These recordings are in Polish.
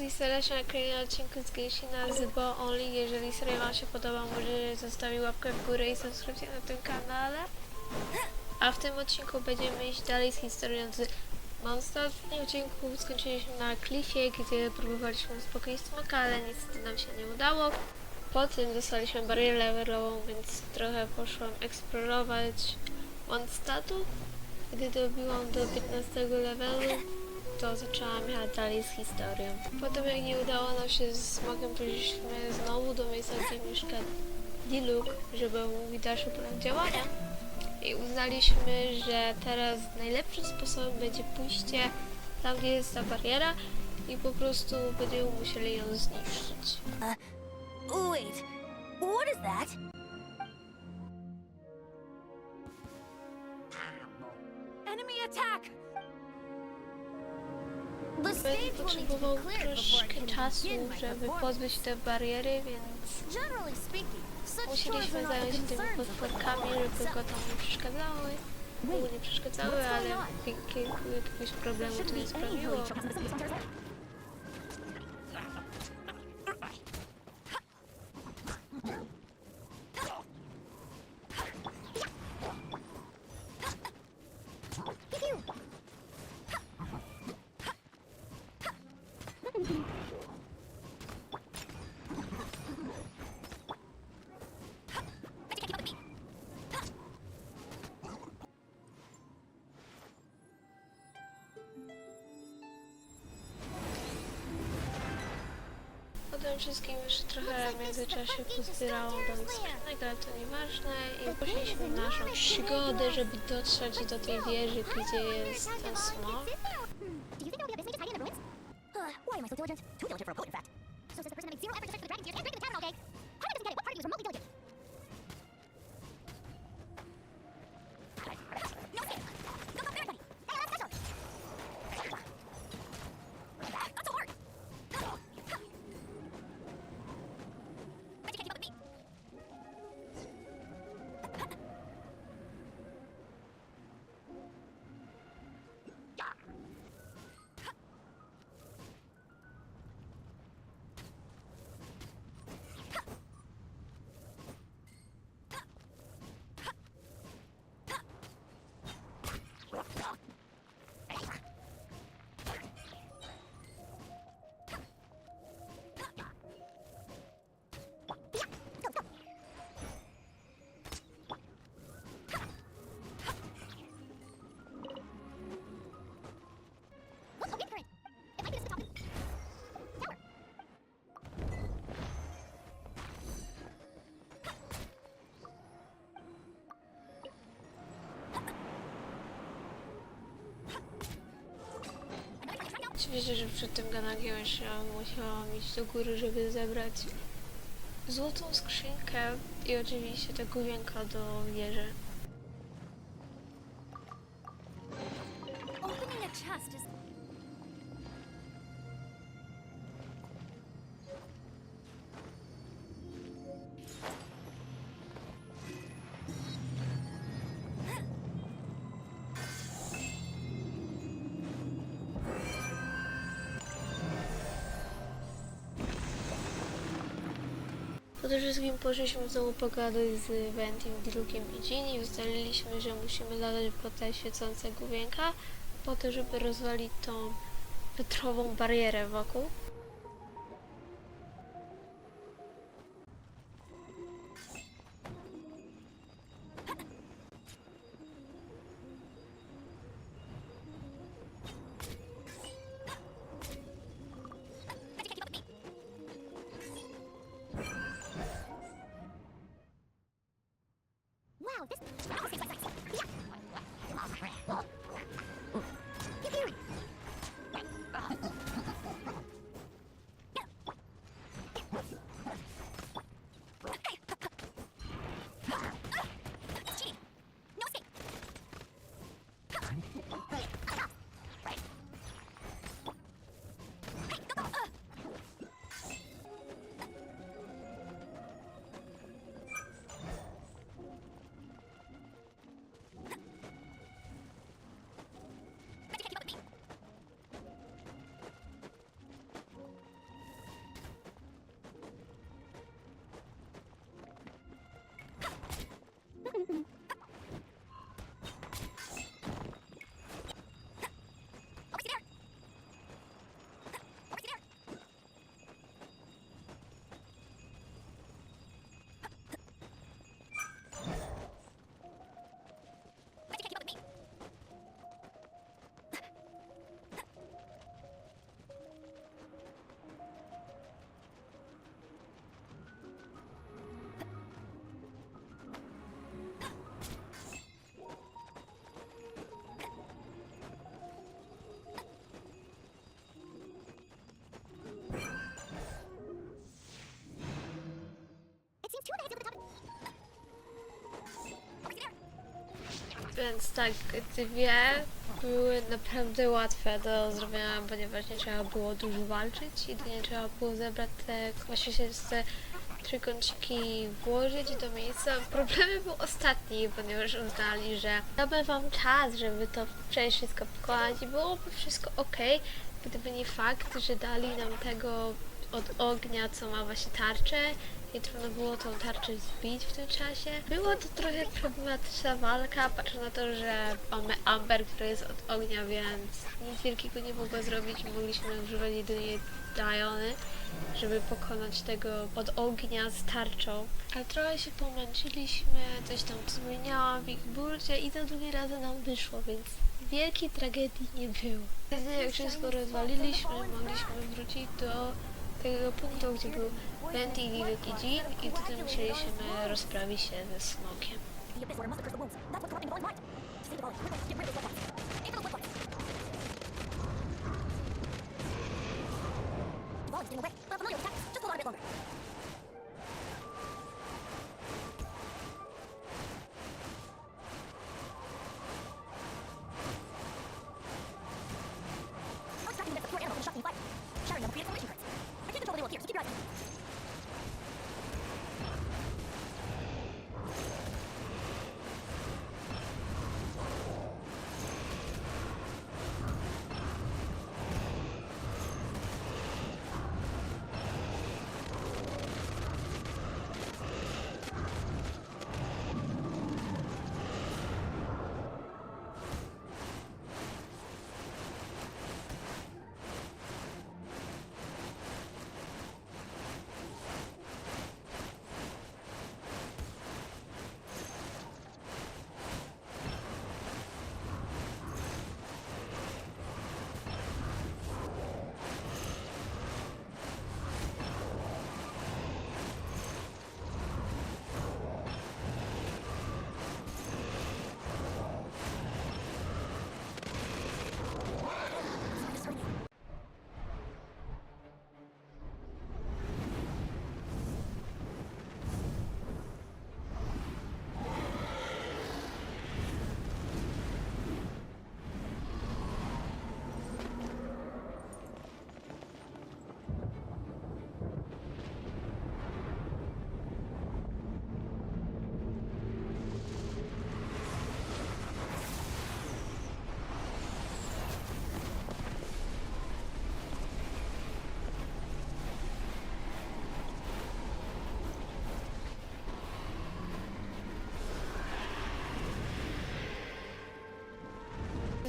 I serdecznie na kolejnym odcinku z Genshin z Bo Only. Jeżeli seria Wam się podoba, możecie zostawić łapkę w górę i subskrypcję na tym kanale. A w tym odcinku będziemy iść dalej z historią z tym odcinku skończyliśmy na klifie, gdzie próbowaliśmy uspokoić smaka, ale niestety nam się nie udało. Po tym dostaliśmy barierę levelową, więc trochę poszłam eksplorować Mondstatu. Gdy dobiłam do 15 levelu, to zaczęłam jechać dalej z historią. Potem jak nie udało nam się z Smogiem, poszliśmy znowu do miejsca, gdzie mieszka Diluc, żeby omówić dalszy plan działania. I uznaliśmy, że teraz najlepszym sposobem będzie pójście tam, gdzie jest ta bariera i po prostu będziemy musieli ją zniszczyć. Wait, what is that? Enemy attack! Będę potrzebował troszkę czasu, żeby pozbyć te bariery, więc musieliśmy zająć się tymi Pokemon żeby go tam nie przeszkadzały. Mu nie przeszkadzały, ale kie- kie- jakiegoś problemu to nie sprawiło. Tym wszystkim jeszcze trochę w międzyczasie pozbierałam tam skrzynek, ale to nieważne. I poszliśmy naszą przygodę, żeby dotrzeć do tej wieży, gdzie jest ten smok. Oczywiście, że przed tym ganagiem jeszcze musiałam iść do góry, żeby zebrać złotą skrzynkę i oczywiście te główienka do wieży. Poszliśmy znowu pogadać z Ventim, Dilukiem i Ginny i ustaliliśmy, że musimy latać po te świecące główienka po to, żeby rozwalić tą wiatrową barierę wokół. Więc tak, dwie były naprawdę łatwe do zrobienia, ponieważ nie trzeba było dużo walczyć i nie trzeba było zebrać te, właśnie się te trójkąciki włożyć do miejsca. Problemy był ostatni, ponieważ uznali, że damy wam czas, żeby to przejść wszystko pokonać i byłoby wszystko ok, gdyby nie fakt, że dali nam tego od ognia, co ma właśnie tarczę i trudno było tą tarczę zbić w tym czasie. Była to trochę problematyczna walka, patrząc na to, że mamy Amber, który jest od ognia, więc nic wielkiego nie mogła zrobić. Mogliśmy używać jedynie Diony, żeby pokonać tego od ognia z tarczą. Ale trochę się pomęczyliśmy, coś tam zmieniałam w ich burcie i za drugi razem nam wyszło, więc wielkiej tragedii nie było. Wtedy jak wszystko rozwaliliśmy, mogliśmy wrócić do tego punktu, gdzie był Venti i Wielki Dżin i wtedy musieliśmy rozprawić się ze smokiem. Just bit longer.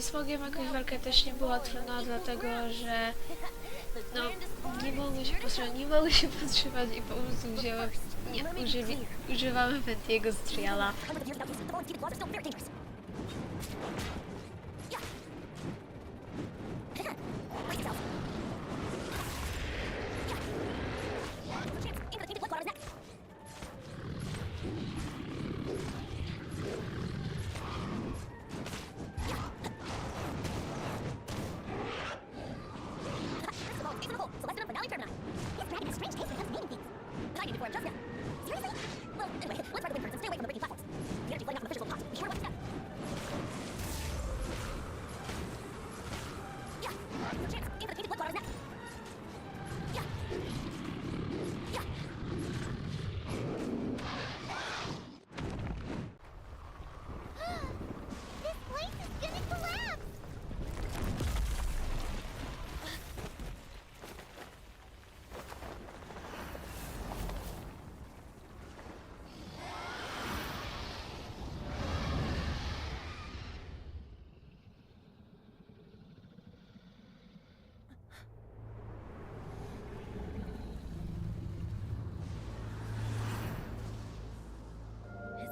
Smogiem jakoś walka też nie była trudna, dlatego że no, nie mogły się powstrzymać, nie mogły się powstrzymać i po prostu wzięły, nie, użyli, używamy Ventiego z triala.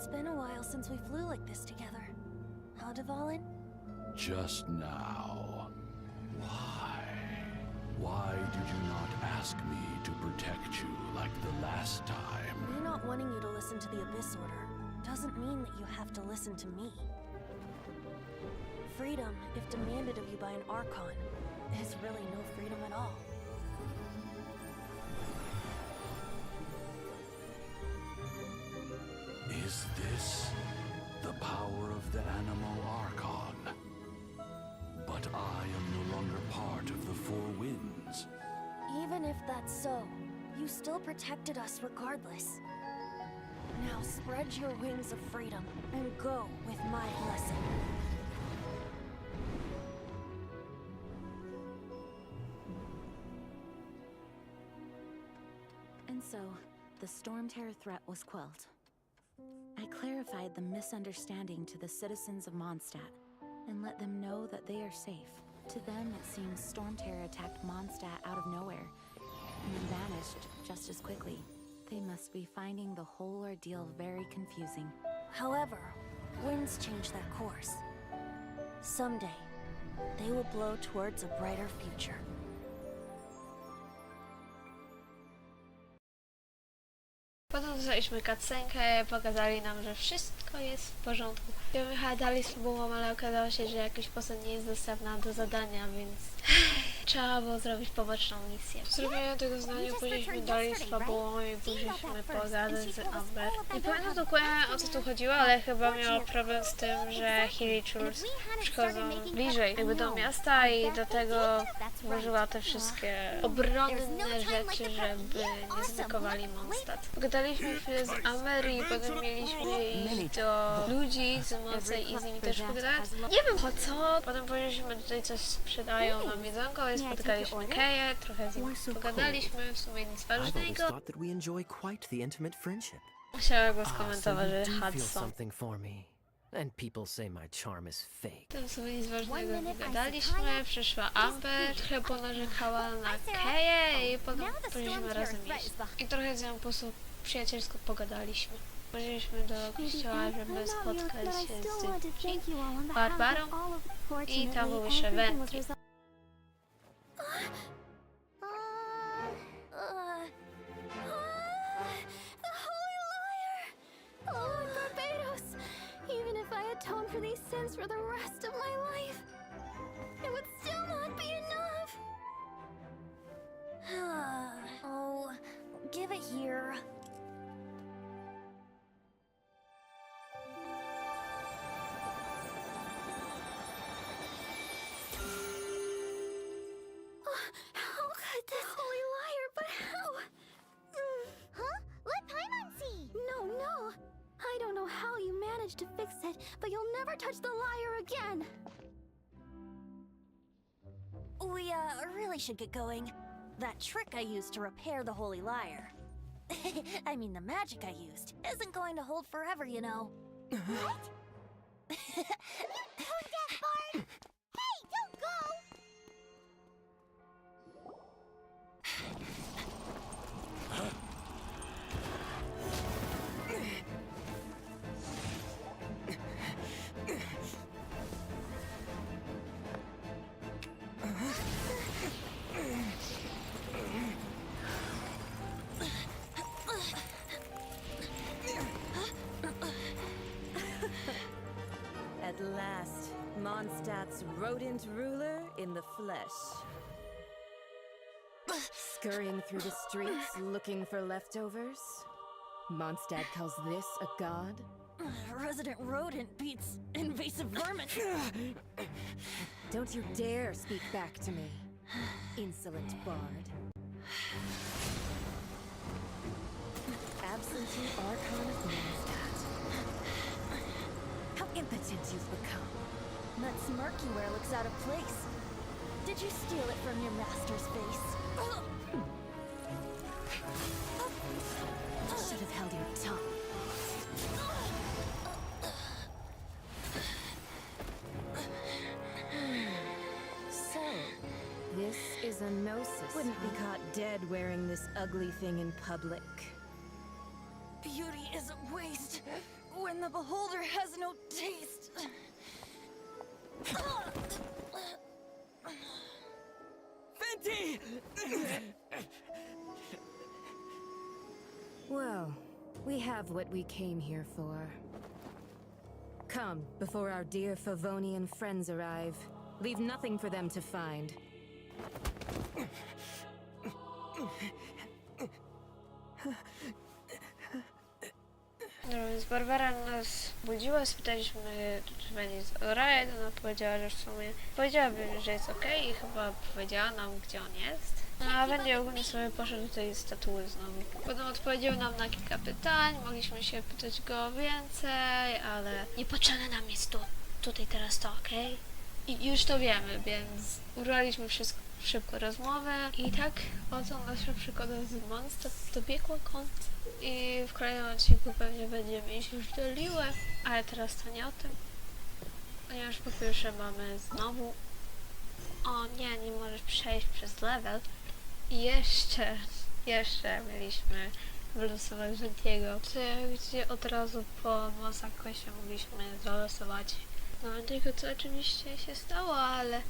It's been a while since we flew like this together. How, Huh, Devalin? Just now. Why? Why did you not ask me to protect you like the last time? Me not wanting you to listen to the Abyss Order doesn't mean that you have to listen to me. Freedom, if demanded of you by an Archon, is really no freedom at all. Is this the power of the Animo Archon. But I am no longer part of the Four Winds. Even if that's so, you still protected us regardless. Now spread your wings of freedom and go with my blessing. And so, the Storm Terror threat was quelled. Clarified the misunderstanding to the citizens of Mondstadt and let them know that they are safe. To them, it seems Storm Terror attacked Mondstadt out of nowhere and then vanished just as quickly. They must be finding the whole ordeal very confusing. However, winds change their course. Someday, they will blow towards a brighter future. Dostaliśmy cutscenkę, pokazali nam, że wszystko jest w porządku. Ja jechała dalej fabułą, ale okazało się, że jakiś postać nie jest dostępna do zadania, więc trzeba było zrobić poboczną misję. W zrobieniu tego zadania pójdziemy dalej z fabułą i pójdziemy pogadać z Amber. Nie pamiętam dokładnie o co tu chodziło, ale chyba miała problem z tym, że Hillichurs przychodzą bliżej jakby do miasta i do tego użyła te wszystkie obronne rzeczy, żeby nie zaatakowali Mondstadt. Pogadaliśmy chwilę z Amery i potem mieliśmy iść do ludzi z mocy i z nimi też pogadać. Nie wiem po co. Potem powiedzieliśmy tutaj coś sprzedają nam jedzonko i spotkaliśmy Keję, trochę z nim pogadaliśmy, w sumie nic ważnego. Musiałem go Ah, skomentować, że Hudson. And people say my charm is fake. To w sumie nic ważnego nie gadaliśmy, przyszła Amber, trochę ponarzekała na Keję i potem storm razem behind- I trochę z nią po prostu przyjacielsko pogadaliśmy. Chodziliśmy do kościoła, żeby spotkać się z Barbarą. i tam były jeszcze wędki. Atone for these sins for the rest of my life, it would still not be enough! oh, give it here. It, but you'll never touch the liar again! We, uh, really should get going. That trick I used to repair the holy liar. I mean, the magic I used isn't going to hold forever, you know. What? Mondstadt's rodent ruler in the flesh. Scurrying through the streets looking for leftovers? Mondstadt calls this a god? Resident rodent beats invasive vermin. Don't you dare speak back to me, insolent bard. Absentee Archon of Mondstadt. How impotent you've become. That smirk you wear looks out of place. Did you steal it from your master's face? Should have held your tongue. So, this is a gnosis. Wouldn't be caught dead wearing this ugly thing in public. Beauty is a waste when the beholder has no taste. Fenty! Well, we have what we came here for. Come, before our dear Favonian friends arrive. Leave nothing for them to find. No więc Barbara nas budziła, spytaliśmy, będzie z alright, ona powiedziała, że w sumie powiedziałabym, że jest okej i chyba powiedziała nam, gdzie on jest. No, a Wendy ogólnie sobie poszedł do tej statuły znowu. Potem odpowiedział nam na kilka pytań, mogliśmy się pytać go więcej, ale niepotrzebne nam jest tu, tutaj teraz to, okej? I już to wiemy, więc urwaliśmy wszystko szybko rozmowę i tak oto nasza przygoda z Monster dobiegła końca. I w kolejnym odcinku pewnie będziemy iść już do Liły, ale teraz to nie o tym. Ponieważ po pierwsze mamy znowu o nie, nie możesz przejść przez level. I jeszcze, jeszcze mieliśmy wylosować Żentiego, gdzie od razu po Mosakosie mogliśmy zalosować no tylko co oczywiście się stało, ale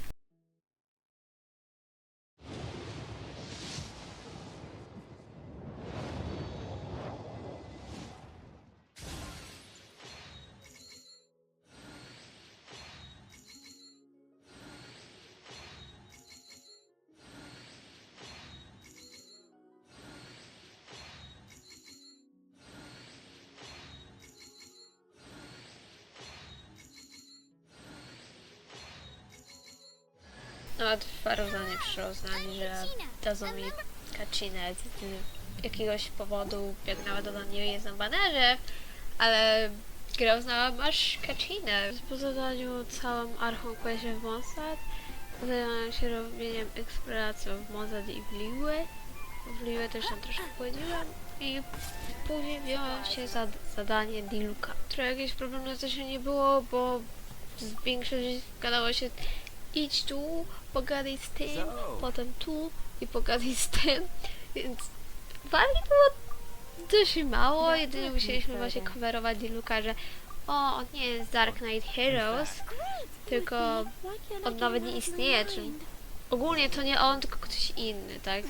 nawet Faruza nie przyszło z że dadzą mi kacinę z jakiegoś powodu, jak nawet ona nie jest na banerze, ale grał znała masz kacinę. Po zadaniu całym archą questie w Monsad zajęłam się robieniem eksploracji w Monsad i w Liły. W Liły też tam troszkę chodziłam i później wziąłem się za zadanie Diluka, które jakieś problemy też nie było, bo większość gadało się idź tu, pogadaj z tym, potem tu i pogadaj z tym, więc walki było dość mało, jedynie musieliśmy właśnie coverować Diluka, że o, on nie jest Dark Knight Heroes, tylko on nawet nie istnieje, czy ogólnie to nie on, tylko ktoś inny, tak?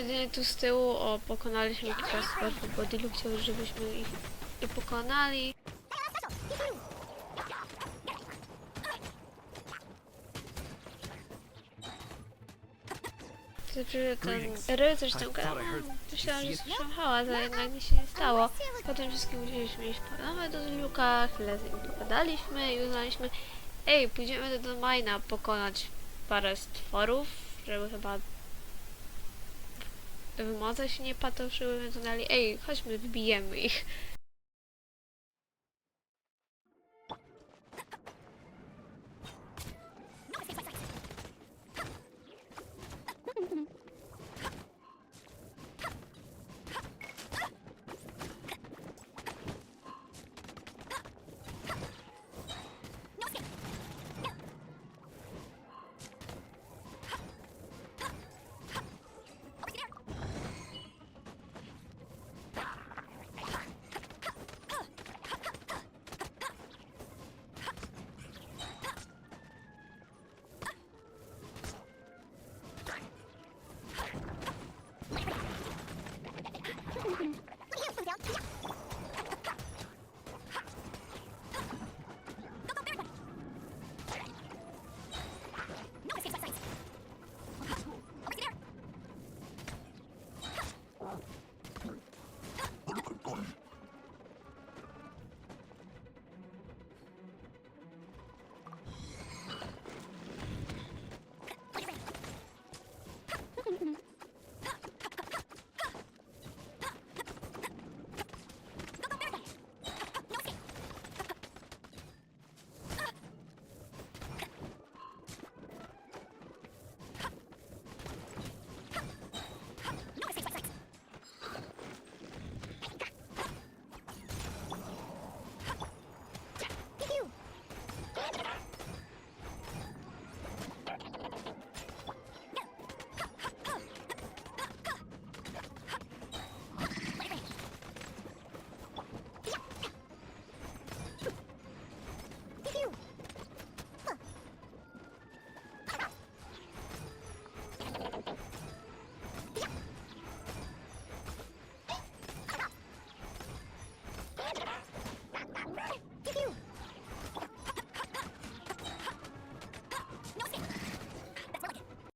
Jedynie tu z tyłu, o, pokonaliśmy kilka swerfów, bo Dilu chciał, żebyśmy ich ich pokonali. Znaczy, ten rycerz tam gadał, myślałam, że słyszę hałas, ale jednak nic się nie stało. Potem wszystkim musieliśmy iść po nowe do Diluka, chwilę z nim pogadaliśmy i uznaliśmy, ej, pójdziemy do Domaina pokonać parę stworów, żeby chyba w moce się nie patoszyły, więc dali, ej, chodźmy, wbijemy ich.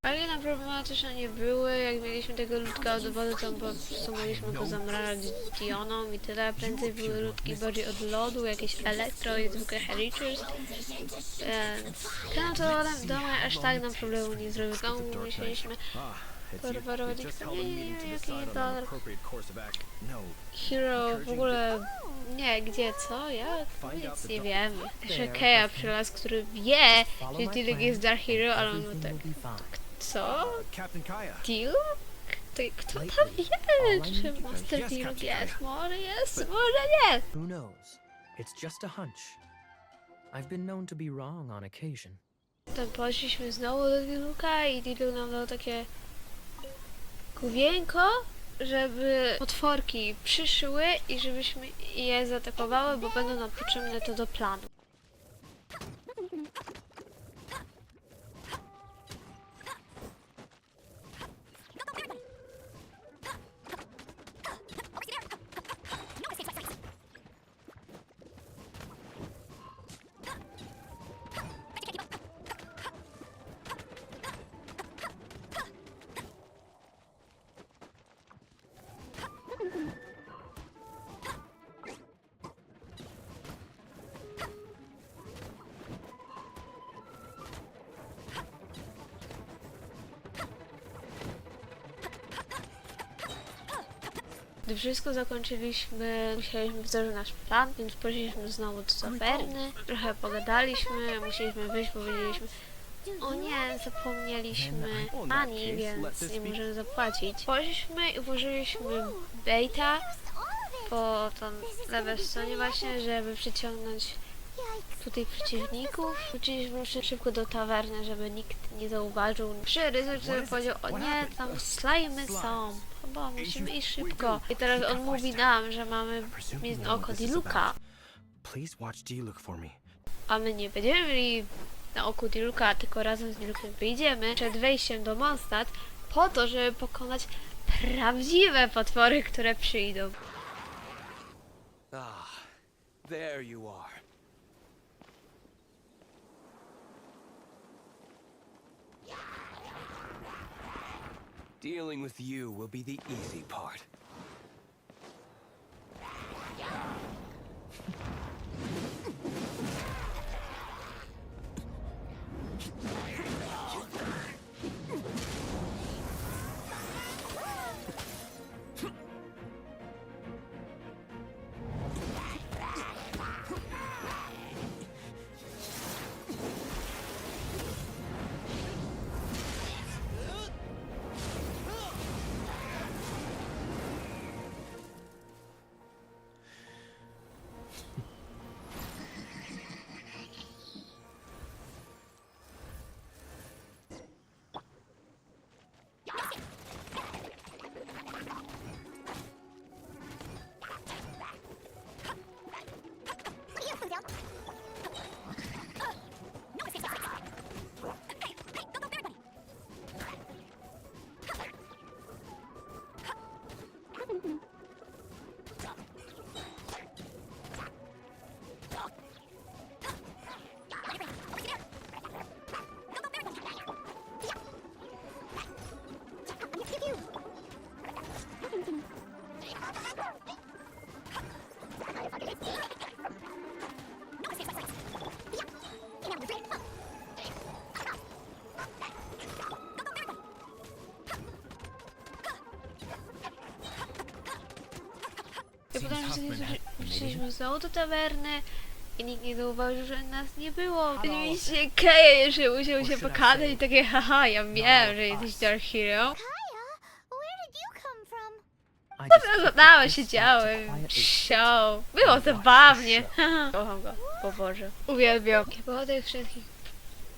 Ale na problematyczne nie były, jak mieliśmy tego ludka od wody, to po prostu mogliśmy go zamrażać Dioną i tyle. Prędzej były ludki bardziej od lodu, jakieś elektro i zwykłe. Więc kreatorem w domu aż tak nam problemu nie zrobił. Korporować nie, nie, nie, jaki dolar. Hero w ogóle nie, gdzie, co? Ja nic nie wiem. Jeszcze Keja przylas, który wie, że Dilek jest Dark Hero, ale on tak, co? Dilek? To, kto tam wie, czy Master Dilek jest? Może jest, może nie. Who knows? It's just a hunch. I've been known to be wrong on occasion. Poszliśmy znowu do Diluka i Diluk nam dał takie główienko, żeby potworki przyszły i żebyśmy je zaatakowały, bo będą nam potrzebne to do planu. Gdy wszystko zakończyliśmy, musieliśmy wdrożyć nasz plan, więc poszliśmy znowu do tawerny, trochę pogadaliśmy, musieliśmy wyjść, powiedzieliśmy o nie, zapomnieliśmy ani, więc nie możemy zapłacić. Poszliśmy i ułożyliśmy baita po tam lewej stronie właśnie, żeby przyciągnąć tutaj przeciwników. Wróciliśmy szy- szybko do tawerny, żeby nikt nie zauważył. Przy ryzy, który powiedział, o nie, tam slajmy są. Chyba musimy iść szybko. I teraz on mówi nam, że mamy mieć na oko Diluka. A my nie będziemy mieli na oku Diluka, tylko razem z Dilukiem wyjdziemy przed wejściem do Mondstadt po to, żeby pokonać prawdziwe potwory, które przyjdą. Ah, there you are. Dealing with you will be the easy part. Potem wróciliśmy- wróciliśmy znowu do tawerny i nikt nie zauważył, że nas nie było. Oczywiście Keja jeszcze musiał się pokazać i takie haha, ja wiem, że jesteś Dark Hero. You come from? I just Oglądałem, siedziałem, show. Było zabawnie. Kocham go, po Boże. Uwielbiam. I po tych wszystkich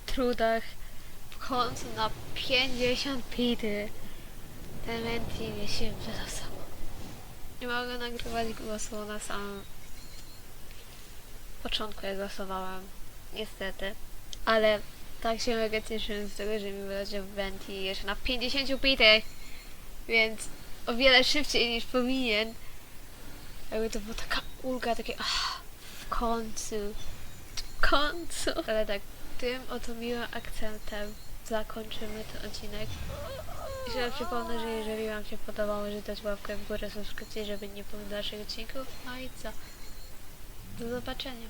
trudach w końcu na 50 pity ten Menti się wylosał. Nie mogę nagrywać głosu na samym początku, jak głosowałam. Niestety. Ale tak się mega cieszę z tego, że mi wyleciał Venti jeszcze na 50 pitych. Więc o wiele szybciej niż powinien. Jakby to była taka ulga, takie ach, w końcu, w końcu. Ale tak, tym oto miłym akcentem zakończymy ten odcinek. Jeszcze przypomnę, że jeżeli Wam się podobało, że dać łapkę w górę, subskrypcję, żeby nie pomylić dalszych odcinków. No i co? Do zobaczenia.